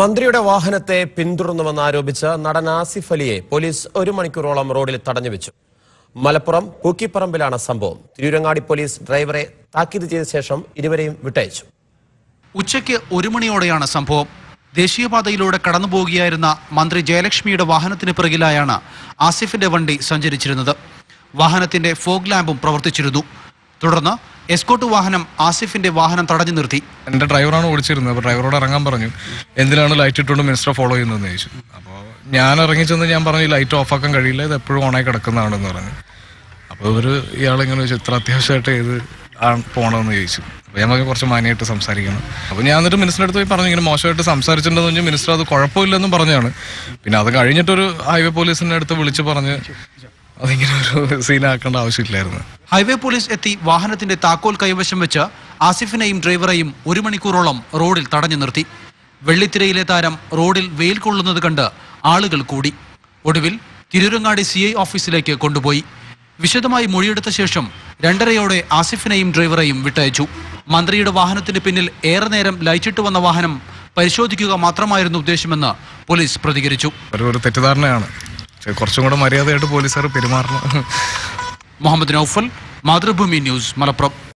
മന്ത്രിയുടെ വാഹനത്തെ പിന്തുടർന്നുവെന്നാരോപിച്ച് നടൻ ആസിഫ് അലിയെ പോലീസ് ഒരു മണിക്കൂറോളം റോഡിൽ തടഞ്ഞുവെച്ചു മലപ്പുറം പൂക്കിപ്പറമ്പിലാണ് സംഭവം. തിരൂരങ്ങാടി പോലീസ് ഡ്രൈവറെ താക്കീത് ചെയ്ത ശേഷം ഇരുവരെയും വിട്ടയച്ചു. ഉച്ചയ്ക്ക് ഒരു മണിയോടെയാണ് സംഭവം. ദേശീയപാതയിലൂടെ കടന്നുപോകുകയായിരുന്ന മന്ത്രി ജയലക്ഷ്മിയുടെ വാഹനത്തിന് പിറകിലായാണ് ആസിഫിന്റെ വണ്ടി സഞ്ചരിച്ചിരുന്നത്. വാഹനത്തിന്റെ ഫോഗ് ലാമ്പും പ്രവർത്തിച്ചിരുന്നു. തുടർന്ന് എസ്കോട്ട് വാഹനം ആസിഫിന്റെ വാഹനം തടഞ്ഞു നിർത്തി. എന്റെ ഡ്രൈവറാണ് ഓടിച്ചിരുന്നത്. അപ്പോൾ ഡ്രൈവറോട് ഇറങ്ങാൻ പറഞ്ഞു. എന്തിനാണ് ലൈറ്റ് ഇട്ടുകൊണ്ട് മിനിസ്റ്റർ ഫോളോ ചെയ്യുന്നതെന്ന് ചോദിച്ചു. അപ്പോൾ ഞാൻ ഇറങ്ങി ചെന്ന് ഞാൻ പറഞ്ഞു "ഈ ലൈറ്റ് ഓഫ് ആക്കാൻ കഴിയില്ല. ഇത് എപ്പോഴും ഓണായി കിടക്കുന്നതാണെന്ന് പറഞ്ഞു. അപ്പോൾ ഇവർ ഇയാളിങ്ങനെ ചോദിച്ചു ഇത്ര അത്യാവശ്യമായിട്ട് ഏത് ആണ് പോകണമെന്ന് ചോദിച്ചു. അപ്പോൾ ഞാൻ കുറച്ച് മാനിയായിട്ട് സംസാരിക്കണം. അപ്പോൾ ഞാൻ എന്നിട്ട് മിനിസ്റ്റർ അടുത്ത് പോയി പറഞ്ഞു. ഇങ്ങനെ മോശമായിട്ട് സംസാരിച്ചിട്ടുണ്ടെന്ന് പറഞ്ഞു മിനിസ്റ്റർ അത് കുഴപ്പമില്ലെന്നും പറഞ്ഞാണ് പിന്നെ അത് കഴിഞ്ഞിട്ടൊരു ഹൈവേ പോലീസിന്റെ അടുത്ത് വിളിച്ച് പറഞ്ഞ് അതിങ്ങനെ ഒരു സീനാക്കേണ്ട ആവശ്യമില്ലായിരുന്നു. ഹൈവേ പോലീസ് എത്തി വാഹനത്തിന്റെ താക്കോൽ കൈവശം വെച്ച് ആസിഫിനെയും ഡ്രൈവറെയും ഒരു മണിക്കൂറോളം റോഡിൽ തടഞ്ഞു നിർത്തി. വെള്ളിത്തിരയിലെ താരം റോഡിൽ വെയിൽ കൊള്ളുന്നത് കണ്ട് ആളുകൾ കൂടി. ഒടുവിൽ തിരൂരങ്ങാടി സി ഐ ഓഫീസിലേക്ക് കൊണ്ടുപോയി. വിശദമായി മൊഴിയെടുത്ത ശേഷം രണ്ടരയോടെ ആസിഫിനെയും ഡ്രൈവറെയും വിട്ടയച്ചു. മന്ത്രിയുടെ വാഹനത്തിന് പിന്നിൽ ഏറെ നേരം ലൈറ്റിട്ട് വന്ന വാഹനം പരിശോധിക്കുക മാത്രമായിരുന്നു ഉദ്ദേശമെന്ന് പോലീസ് പ്രതികരിച്ചു. ഒരു തെറ്റിദ്ധാരണയാണ്. കുറച്ചും കൂടെ മര്യാദയായിട്ട് പോലീസുകാർ പെരുമാറണം. മുഹമ്മദ് നൌഫൽ മാതൃഭൂമി ന്യൂസ് മലപ്പുറം.